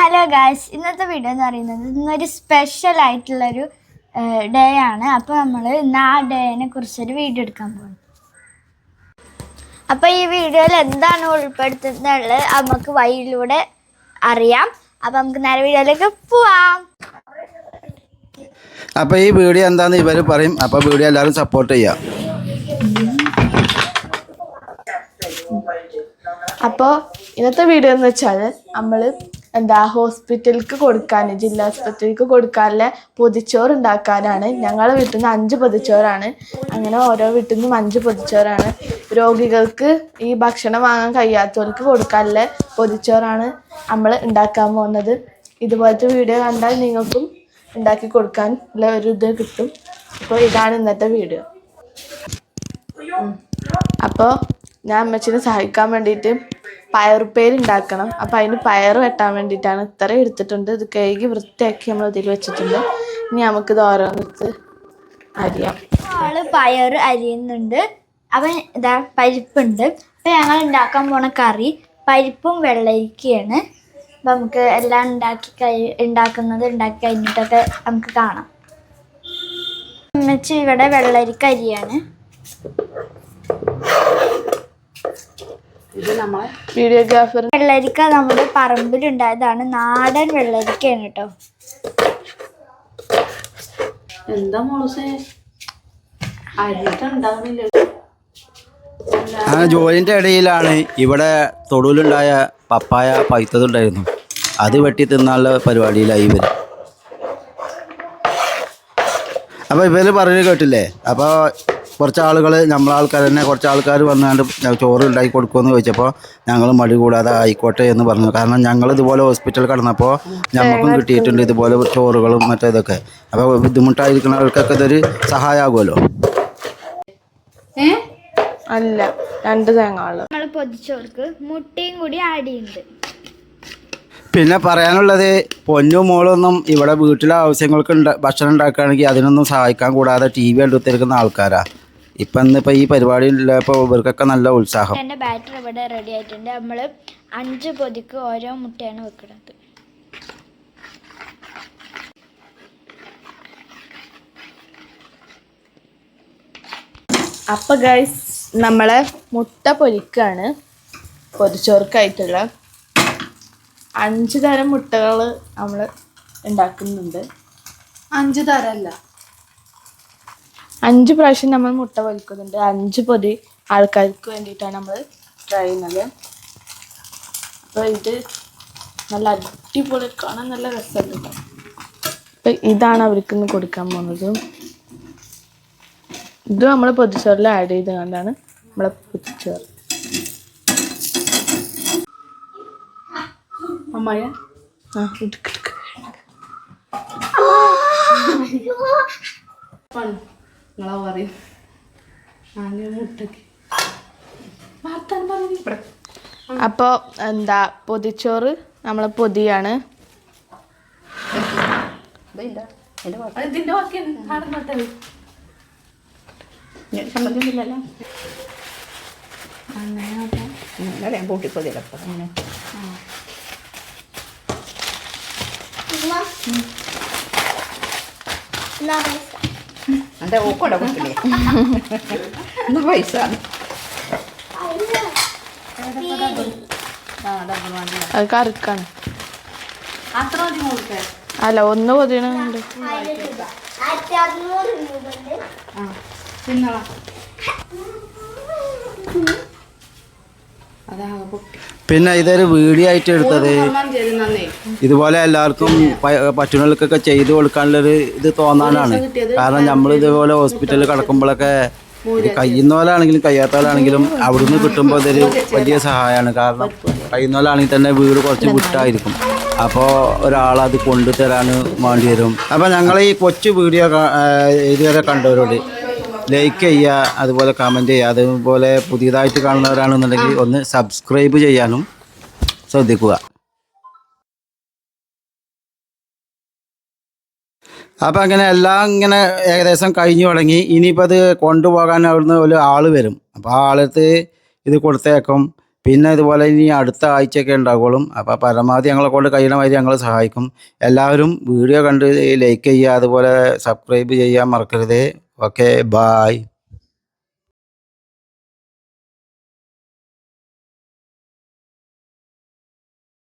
Hello guys ഇന്നത്തെ video എന്ന് പറയുന്നത് ഇന്നൊരു സ്പെഷ്യൽ ആയിട്ടുള്ളൊരു ഡേ ആണ്. അപ്പോൾ നമ്മൾ ഇന്ന് ആ ഡേനെ കുറിച്ചൊരു വീഡിയോ എടുക്കാൻ പോകും അപ്പോൾ ഈ വീഡിയോയിൽ എന്താണ് ഉൾപ്പെടുത്തുന്നത്? നമുക്ക് വഴിയിലൂടെ അറിയാം. അപ്പോൾ നമുക്ക് നേരെ വീഡിയോയിലേക്ക് പോവാം. അപ്പോൾ ഈ വീഡിയോ എന്താന്ന് ഇവർ പറയും. അപ്പോൾ വീഡിയോ എല്ലാവരും സപ്പോർട്ട് ചെയ്യാം. അപ്പോൾ ഇന്നത്തെ വീഡിയോ എന്ന് വെച്ചാൽ നമ്മൾ എന്താ ഹോസ്പിറ്റലിലേക്ക് കൊടുക്കാൻ ജില്ലാ ആസ്പത്രിക്ക് കൊടുക്കാനുള്ള പൊതിച്ചോറ് ഉണ്ടാക്കാനാണ് ഞങ്ങളെ വീട്ടിൽ നിന്ന് അഞ്ച് പൊതിച്ചോറാണ്. അങ്ങനെ ഓരോ വീട്ടിൽ നിന്നും അഞ്ച് പൊതിച്ചോറാണ്. രോഗികൾക്ക് ഈ ഭക്ഷണം വാങ്ങാൻ കഴിയാത്തവർക്ക് കൊടുക്കാനുള്ള പൊതിച്ചോറാണ് നമ്മൾ ഉണ്ടാക്കാൻ പോകുന്നത്. ഇതുപോലത്തെ വീഡിയോ കണ്ടാൽ നിങ്ങൾക്കും ഉണ്ടാക്കി കൊടുക്കാൻ ഉള്ള ഒരു ഇത് കിട്ടും. അപ്പോൾ ഇതാണ് ഇന്നത്തെ വീഡിയോ. അപ്പോൾ ഞാൻ അമ്മച്ചിനെ സഹായിക്കാൻ വേണ്ടിയിട്ട് പയറുപ്പേര് ഉണ്ടാക്കണം. അപ്പം അതിന് പയർ വെട്ടാൻ വേണ്ടിയിട്ടാണ് ഇത്രയും എടുത്തിട്ടുണ്ട്. ഇത് കഴുകി വൃത്തിയാക്കി നമ്മൾ ഇതിൽ വെച്ചിട്ടുണ്ട്. ഇനി നമുക്കിത് ഓരോന്നിട്ട് അരിയാം. പയർ അരിയുന്നുണ്ട്. അവൻ ഇതാ പരിപ്പുണ്ട്. അപ്പം ഞങ്ങൾ ഉണ്ടാക്കാൻ പോണ കറി പരിപ്പും വെള്ളരിക്കയാണ്. അപ്പം നമുക്ക് എല്ലാം ഉണ്ടാക്കി കഴി ഉണ്ടാക്കുന്നത് ഉണ്ടാക്കി കഴിഞ്ഞിട്ടൊക്കെ നമുക്ക് കാണാം. ഉമ്മച്ചി ഇവിടെ വെള്ളരിക്ക അരിയാണ്. വീഡിയോഗ്രാഫർ. വെള്ളരിക്ക നമ്മുടെ പറമ്പിലുണ്ടായതാണ് നാടൻ വെള്ളരിക്കയാണ് കേട്ടോ. എന്താ മോളൂസേ? അരിട്ടുണ്ടാവുന്നില്ല ആ ജോലിന്റെ ഇടയിലാണ് ഇവിടെ തൊടുവിലുണ്ടായ പപ്പായ പൈത്തതുണ്ടായിരുന്നു അത് വെട്ടി തിന്നാനുള്ള പരിപാടിയിലായി ഇവർ അപ്പോൾ ഇവർ പറഞ്ഞു കേട്ടില്ലേ? അപ്പോൾ കുറച്ച് ആളുകൾ നമ്മളെ ആൾക്കാർ തന്നെ കുറച്ച് ആൾക്കാർ വന്നുകൊണ്ട് ചോറ് ഉണ്ടാക്കി കൊടുക്കുമെന്ന് ചോദിച്ചപ്പോൾ ഞങ്ങൾ മടി കൂടാതെ ആയിക്കോട്ടെ എന്ന് പറഞ്ഞു. കാരണം ഞങ്ങൾ ഇതുപോലെ ഹോസ്പിറ്റലിൽ കടന്നപ്പോൾ ഞങ്ങൾക്കും കിട്ടിയിട്ടുണ്ട് ഇതുപോലെ ചോറുകളും മറ്റേതൊക്കെ. അപ്പോൾ ബുദ്ധിമുട്ടായിരിക്കുന്നവർക്കൊക്കെ ഇതൊരു സഹായമാകുമല്ലോ അല്ല രണ്ട് തേങ്ങകൾ നമ്മൾ പൊതിച്ചോർക്ക് മുട്ടയും കൂടി ആഡ് ചെയ്യുന്നുണ്ട്. പിന്നെ പറയാനുള്ളത് പൊന്നും മോളൊന്നും ഇവിടെ വീട്ടിലെ ആവശ്യങ്ങൾക്ക് ഭക്ഷണം ഉണ്ടാക്കുകയാണെങ്കിൽ അതിനൊന്നും സഹായിക്കാൻ കൂടാതെ ടി വി കണ്ടുത്തിരിക്കുന്ന ആൾക്കാരാ. ഇപ്പം ഇന്നിപ്പോൾ ഈ പരിപാടി ഇവർക്കൊക്കെ നല്ല ഉത്സാഹം. എന്റെ ബാറ്റർ ഇവിടെ റെഡി ആയിട്ടുണ്ട്. നമ്മൾ അഞ്ച് പൊതിക്ക് ഓരോ മുട്ടയാണ് വെക്കുന്നത്. അപ്പൊ ഗൈസ് നമ്മളെ മുട്ട പൊരിക്കാണ്. പൊരിച്ചോർക്കായിട്ടുള്ള അഞ്ച് തരം മുട്ടകൾ നമ്മൾ ഉണ്ടാക്കുന്നുണ്ട്. അഞ്ചു തരല്ല അഞ്ച് പ്രാവശ്യം നമ്മൾ മുട്ട പൊലിക്കുന്നുണ്ട് അഞ്ച് പൊതി ആൾക്കാർക്ക് വേണ്ടിയിട്ടാണ് നമ്മൾ ട്രൈ ചെയ്യുന്നത്. അപ്പോൾ ഇത് നല്ല അടിപൊളി കാണാൻ നല്ല രസമുണ്ട് അപ്പം ഇതാണ് അവർക്ക് ഇന്ന് കൊടുക്കാൻ പോകുന്നത്. ഇത് നമ്മൾ പൊതിച്ചോറിൽ ആഡ് ചെയ്ത് കണ്ടാണ് നമ്മളെ പൊതിച്ചോറ്. അമ്മയ ആ എടുക്ക് എടുക്ക്. നിങ്ങളാ പറയും. ഞാൻ മുട്ടക്ക് വാർത്താൻ പറഞ്ഞു ഇവിടെ. അപ്പോൾ എന്താ പൊതിച്ചോറ്? നമ്മളെ പൊതിയാണ്. അങ്ങനെ അതെ ഓക്കോടെ കൊടുക്കില്ലേ എന്നാ പൈസ അത് കറുക്കാണ്. അല്ല ഒന്ന് പൊതിയണുണ്ട് അതാ പൊട്ടി. പിന്നെ ഇതൊരു വീഡിയോ ആയിട്ട് എടുത്തത്. ഇതുപോലെ എല്ലാവർക്കും പറ്റുന്നവർക്കൊക്കെ ചെയ്തു കൊടുക്കാനുള്ളൊരു ഇത് തോന്നാനാണ്. കാരണം നമ്മൾ ഇതുപോലെ ഹോസ്പിറ്റലിൽ കിടക്കുമ്പോഴൊക്കെ ഇത് കഴിയുന്നവരാണെങ്കിലും കഴിയാത്തവരാണെങ്കിലും അവിടുന്ന് കിട്ടുമ്പോൾ ഇതൊരു വലിയ സഹായമാണ്. കാരണം കഴിയുന്നവരാണെങ്കിൽ തന്നെ വീട് കുറച്ച് വിട്ടായിരിക്കും. അപ്പോൾ ഒരാളത് കൊണ്ടുതരാൻ വേണ്ടി വരും. അപ്പോൾ ഞങ്ങൾ ഈ കൊച്ചു വീഡിയോ ഇതുവരെ കണ്ടവരോട് ലൈക്ക് ചെയ്യുക അതുപോലെ കമന്റ് ചെയ്യുക അതുപോലെ പുതിയതായിട്ട് കാണുന്നവരാണെന്നുണ്ടെങ്കിൽ ഒന്ന് സബ്സ്ക്രൈബ് ചെയ്യാനും ശ്രദ്ധിക്കുക. അപ്പം അങ്ങനെ എല്ലാം ഇങ്ങനെ ഏകദേശം കഴിഞ്ഞു തുടങ്ങി. ഇനിയിപ്പോൾ അത് കൊണ്ടുപോകാൻ അവിടുന്ന് ഒരു ആൾ വരും. അപ്പോൾ ആ ആളത്ത് ഇത് കൊടുത്തേക്കും. പിന്നെ ഇതുപോലെ ഇനി അടുത്ത ആഴ്ചയൊക്കെ ഉണ്ടാകുള്ളൂ അപ്പോൾ പരമാവധി ഞങ്ങളെ കൊണ്ട് കഴിയണ മാതിരി ഞങ്ങൾ സഹായിക്കും. എല്ലാവരും വീഡിയോ കണ്ട് ലൈക്ക് ചെയ്യുക അതുപോലെ സബ്സ്ക്രൈബ് ചെയ്യാൻ മറക്കരുത്. Okay, bye.